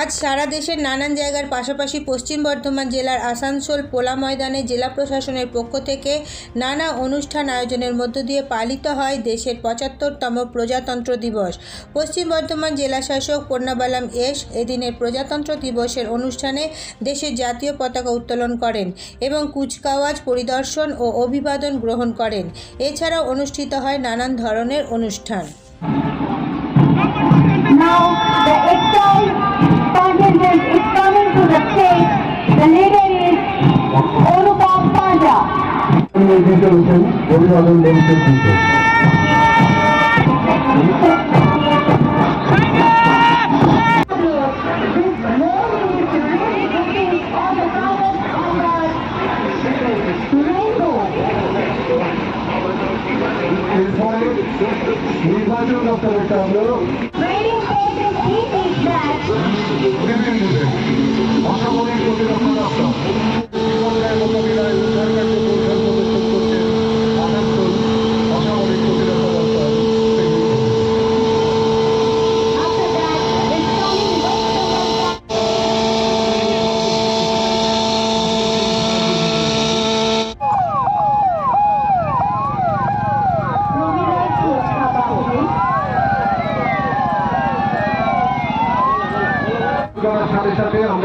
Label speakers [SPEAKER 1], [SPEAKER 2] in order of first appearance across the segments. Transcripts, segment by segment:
[SPEAKER 1] আজ সারা দেশের নানান জায়গার পাশাপাশি পশ্চিম বর্ধমান জেলার আসানসোল পোলা ময়দানে জেলা প্রশাসনের পক্ষ থেকে নানা অনুষ্ঠান আয়োজনের মধ্য দিয়ে পালিত হয় দেশের পঁচাত্তরতম প্রজাতন্ত্র দিবস। পশ্চিম বর্ধমান জেলা শাসক পূর্ণাবালাম এস এদিনের প্রজাতন্ত্র দিবসের অনুষ্ঠানে দেশের জাতীয় পতাকা উত্তোলন করেন এবং কুচকাওয়াজ পরিদর্শন ও অভিবাদন গ্রহণ করেন। এছাড়াও অনুষ্ঠিত হয় নানান ধরনের অনুষ্ঠান।
[SPEAKER 2] colors of the rainbow.
[SPEAKER 3] এরপরে নির্বাচন দপ্তরের কামল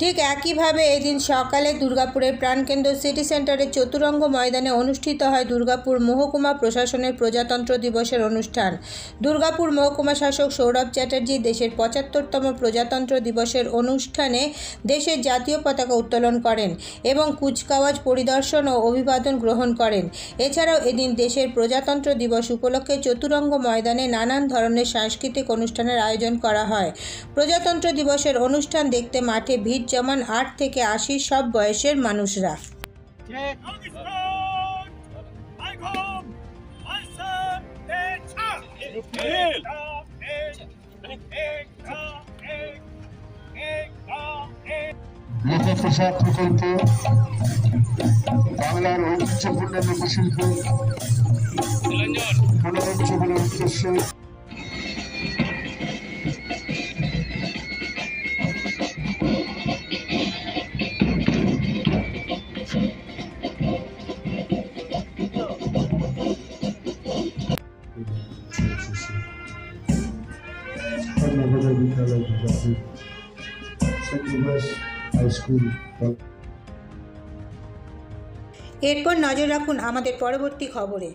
[SPEAKER 1] ঠিক একইভাবে এদিন সকালে দুর্গাপুরের প্রাণকেন্দ্র সিটি সেন্টারের চতুরঙ্গ ময়দানে অনুষ্ঠিত হয় দুর্গাপুর মহকুমা প্রশাসনের প্রজাতন্ত্র দিবসের অনুষ্ঠান। দুর্গাপুর মহকুমা শাসক সৌরভ চ্যাটার্জি দেশের পঁচাত্তরতম প্রজাতন্ত্র দিবসের অনুষ্ঠানে দেশের জাতীয় পতাকা উত্তোলন করেন এবং কুচকাওয়াজ পরিদর্শন ও অভিবাদন গ্রহণ করেন। এছাড়াও এদিন দেশের প্রজাতন্ত্র দিবস উপলক্ষে চতুরঙ্গ ময়দানে নানান ধরনের সাংস্কৃতিক অনুষ্ঠানের আয়োজন করা হয়। প্রজাতন্ত্র দিবসের অনুষ্ঠান দেখতে মাঠে ভিড় জমান আট থেকে আশি সব বয়সের মানুষরা।
[SPEAKER 4] প্রকল্প বাংলার ঐতিহ্যপূর্ণ পুনরুজ্জীবনের উদ্দেশ্য নবোদয় বিদ্যালয় দুর্গাপুর
[SPEAKER 1] এরপর নজর রাখুন আমাদের পরবর্তী খবরে।